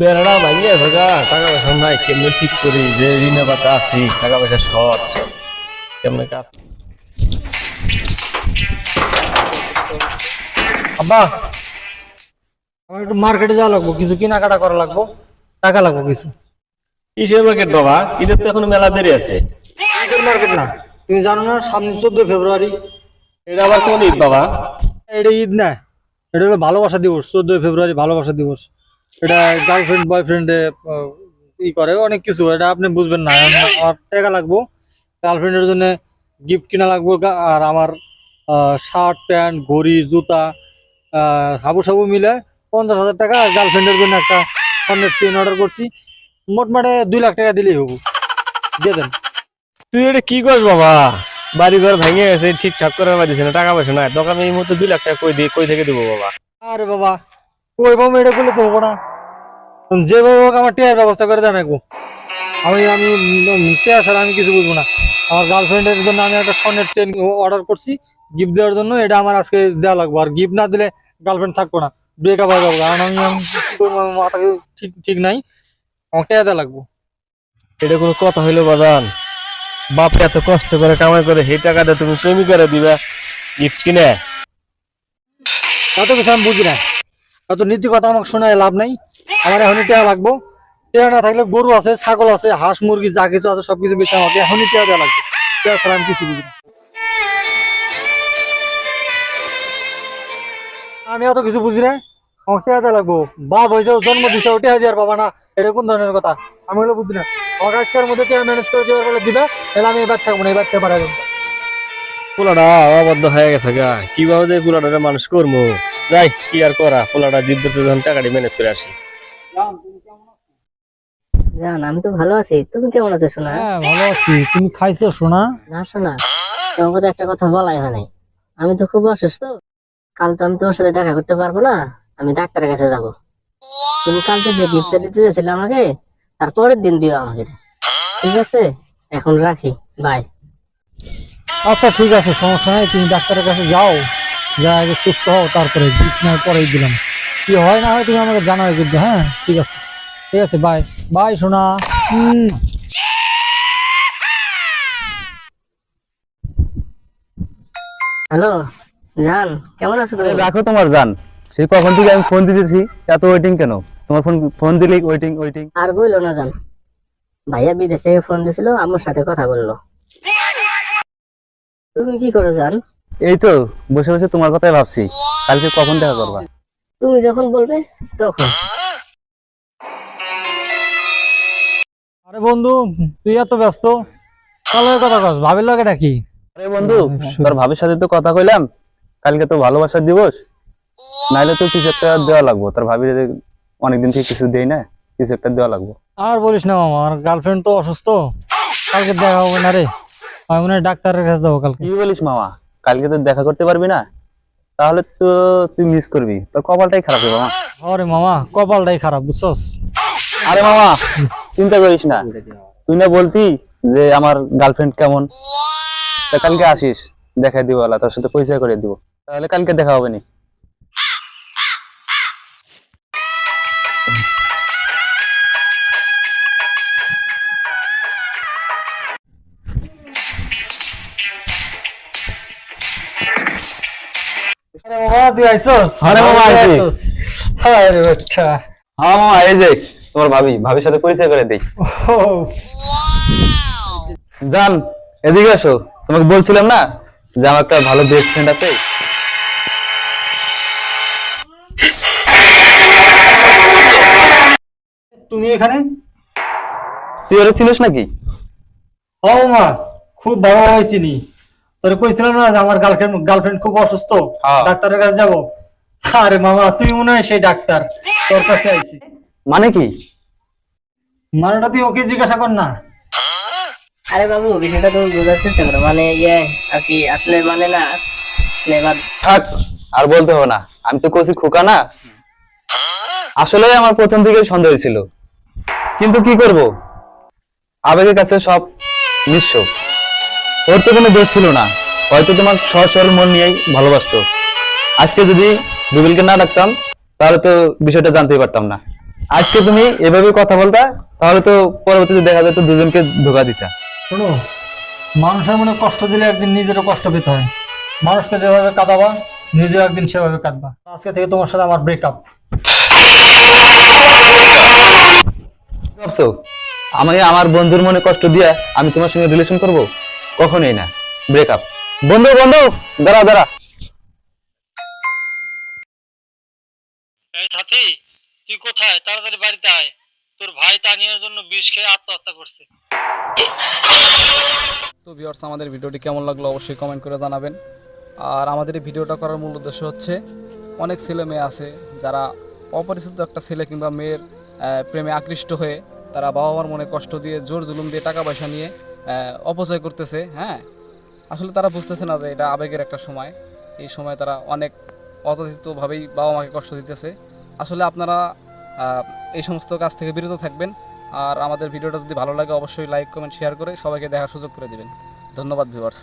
বেড়াটা ভাঙিয়ে থাকা টাকা পয়সা নাই কেমনে ঠিক করি? যে ঋণে পাতা আছি টাকা পয়সা শর্ট কেমনে কাজ? আব্বা আমার একটু মার্কেটে যাওয়া লাগবো কিছু কেনাকাটা করা লাগবো টাকা লাগবো কিছু। কিসের মার্কেট বাবা? ঈদের তো এখনও মেলা দেরি আছে। ঈদের মার্কেট না। তুমি জানো না সামনে চোদ্দ ফেব্রুয়ারি। এটা আবার কোন ঈদ বাবা? এটা ঈদ না এটা হলো ভালোবাসা দিবস চোদ্দই ফেব্রুয়ারি ভালোবাসা দিবস। এটা গার্লফ্রেন্ড বয়ফ্রেন্ড ই করে অনেক কিছু এটা আপনি বুঝবেন না। আমার টাকা লাগবো গার্লফ্রেন্ডের জন্য গিফট কিনা লাগবো আর আমার শার্ট প্যান্ট ঘড়ি জুতা হাবু সাবু মিলে পঞ্চাশ হাজার টাকা আর গার্লফ্রেন্ডের জন্য একটা স্বর্ণের চেন অর্ডার করছি। মোটমাটে দুই লাখ টাকা দিলেই হব। দিয়ে দেন। তুই এটা কি করস বাবা? বাড়ি ঘর ভেঙে গেছে ঠিকঠাক করে পারিস না টাকা পয়সা নাই। তোকে আমি এই মুহূর্তে দুই লাখ টাকা কই দিয়ে কই থেকে দেবো বাবা? আরে বাবা ওই বাবা এটা করলে তো হব না যেভাবে হোক আমার টেয়ার ব্যবস্থা করে দেন একটু আমি আমি টেয়ার ছাড়া আমি কিছু বুঝব না। আমার গার্লফ্রেন্ডের জন্য আমি একটা স্বর্ণের চেন অর্ডার করছি গিফট দেওয়ার জন্য এটা আমার আজকে দেওয়া লাগবে। আর গিফট না দিলে গার্লফ্রেন্ড থাকব না। ব্রেকআপ হয়ে যাব কারণ আমি আমি কি করব, আমার মাথা ঠিক ঠিক নাই। আমাকে টেয়ার দেওয়া লাগবো। এটা কোনো কথা হইল বাজান। বাপ এত কষ্ট করে কামাই করে সেই টাকা দিয়ে তুমি প্রেমিকারে দিবা গিফট কিনে। এত কিছু আমি বুঝি না। এত নীতি কথা আমাকে শোনায় লাভ নাই। আমার এখনই টেয়া লাগবো। টেয়া না থাকলে গরু আছে, ছাগল আছে, হাঁস, মুরগি, যা কিছু আছে, সবকিছু বেঁচে আমাকে এখনই টেয়া দেওয়া লাগবে। টেয়া ছাড়া আমি কিছু বুঝি আমি এত কিছু বুঝি না। আমাকে টেয়া দেওয়া লাগবো। বাপ হয়েছে জন্ম দিছে, ও টেয়া দেওয়ার বাবা না। এটা কোন ধরনের কথা? আমি হলো বুঝি না। আমাকে আজকের মধ্যে টেয়া ম্যানেজ করে দেওয়ার বলে দিবে, তাহলে আমি এবার থাকব না এবার থেকে পাঠাই দেবো। পোলাটা অবাধ্য হয়ে গেছে গা। কীভাবে যে পোলাটা মানুষ করব যাই কি আর করা? পোলাটা জিদ ধরছে যখন টাকাটি ম্যানেজ করে আসি। জান আমি তো ভালো আছি। তুমি কেমন আছো শোনা হ্যাঁ ভালো আছি। তুমি খাইছো সোনা? না শোনা তোমাকে তো একটা কথা বলাই হয় নাই। আমি তো খুব অসুস্থ। কাল তো আমি তোমার সাথে দেখা করতে পারব না। আমি ডাক্তারের কাছে যাব। তুমি কালকে যে গিফটটা দিতে চেয়েছিলে আমাকে তারপরের দিন দিও আমাকে। ঠিক আছে? এখন রাখি। বাই আচ্ছা ঠিক আছে সমস্যা নাই তুমি ডাক্তারের কাছে যাও যা আগে সুস্থ হও তারপরে নেওয়ার পরেই দিলাম। কি হয় না হয় তুমি আমাকে জানাবে কিন্তু হ্যাঁ? ঠিক আছে ঠিক আছে বাই বাই সোনা। হ্যালো জান কেমন আছো তুমি? রাখো তোমার জান। সে কখন থেকে আমি ফোন দিতেছি এত ওয়েটিং কেন? তোমার ফোন ফোন দিলেই ওয়েটিং ওয়েটিং আর বইলো না জান। ভাইয়া বিদেশ থেকে ফোন দিছিল আমার সাথে কথা বলল। তুমি কি করো জান? এই তো বসে বসে তোমার কথাই ভাবছি। কালকে কখন দেখা করবা? তুমি যখন বলবে তখন। আরে বন্ধু তুই এত ব্যস্ত। তাহলে কথা কস ভাবির লাগে নাকি? আরে বন্ধু তোর ভাবির সাথে তো কথা কইলাম। কালকে তো ভালোবাসার দিবস। নাইলে তো কিছু একটা দেওয়া লাগবো? তোর ভাবির অনেকদিন থেকে কিছু দেই না কিছু একটা দেওয়া লাগবো? আর বলিস না মামা আমার গার্লফ্রেন্ড তো অসুস্থ। কালকে দেখা হবে না রে। আমি মনে ডাক্তারের কাছে যাব কালকে। কি বলিস মামা? কালকে তো দেখা করতে পারবি না? তাহলে তো তুই মিস করবি। তোর কপালটাই খারাপ হবে মামা। আরে মামা কপালটাই খারাপ বুঝছস? আরে মামা চিন্তা করিস না। তুই না বলতি যে আমার গার্লফ্রেন্ড কেমন। তা কালকে আসিস দেখাই দিব তোর সাথে পরিচয় করে দিব। তাহলে কালকে দেখা হবে নি। এই যে তোমার ভাবি ভাবির সাথে পরিচয় করে দেই। জান এদিকে আসো। তোমাকে বলছিলাম না যে আমার একটা ভালো বেস্ট ফ্রেন্ড আছে? তুমি এখানে? তুই ওরা ছিলিস নাকি? ও মা খুব চিনি। তোর কইছিলাম না যে আমার গার্লফ্রেন্ড গার্লফ্রেন্ড খুব অসুস্থ হ্যাঁ। ডাক্তারের কাছে যাব। আরে মামা তুই মনে হয় সেই ডাক্তার তোর কাছে আইছি। মানে কি? মানেটা তুই ওকে জিজ্ঞাসা কর না। আরে বাবু বিষয়টা তুমি বোঝার চেষ্টা করো। মানে ইয়ে আর কি আসলে মানে না এবার থাক আর বলতে হবে না। আমি তো কচি খোকা না। আসলে আমার প্রথম থেকে সন্দেহ ছিল। কিন্তু কি করব? আবেগের কাছে সব নিঃস্ব। ওর তো কোনো দোষ ছিল না। হয়তো তোমার সহজ সরল মন নিয়েই ভালোবাসত। আজকে যদি রুবেলকে না ডাকতাম তাহলে তো বিষয়টা জানতেই পারতাম না। আজকে তুমি এভাবে কথা বলতা তাহলে তো পরবর্তীতে দেখা যেত দুজনকে ধোকা দিতা। শোনো মানুষের মনে কষ্ট দিলে একদিন নিজেরও কষ্ট পেতে হয়। মানুষকে যেভাবে কাঁদাবা নিজেও একদিন সেভাবে কাঁদবা। আজকে থেকে তোমার সাথে আমার ব্রেকআপ ভাবছ আমাকে আমার বন্ধুর মনে কষ্ট দিয়ে আমি তোমার সঙ্গে রিলেশন করব? কখনোই না। ব্রেকআপ বন্ধু বন্ধু দাঁড়া দাঁড়া এই সাথী তুই কোথায়? তাড়াতাড়ি বাড়িতে আয়। তোর ভাই তানিয়ার জন্য বিষ খেয়ে আত্মহত্যা করছে। তো ভিউয়ার্স আমাদের ভিডিওটি কেমন লাগল অবশ্যই কমেন্ট করে জানাবেন। আর আমাদের এই ভিডিওটা করার মূল উদ্দেশ্য হচ্ছে অনেক ছেলে মেয়ে আছে যারা অপরিচিত একটা ছেলে কিংবা মেয়ের আহ, প্রেমে আকৃষ্ট হয়ে তারা বাবা মার মনে কষ্ট দিয়ে জোর জুলুম দিয়ে টাকা পয়সা নিয়ে অপচয় করতেছে হ্যাঁ? আসলে তারা বুঝতেছে না যে এটা আবেগের একটা সময়। এই সময় তারা অনেক অযাচিতভাবেই বাবা মাকে কষ্ট দিতেছে। আসলে আপনারা এই সমস্ত কাজ থেকে বিরত থাকবেন। আর আমাদের ভিডিওটা যদি ভালো লাগে, অবশ্যই লাইক কমেন্ট শেয়ার করে সবাইকে দেখার সুযোগ করে দেবেন। ধন্যবাদ ভিউয়ার্স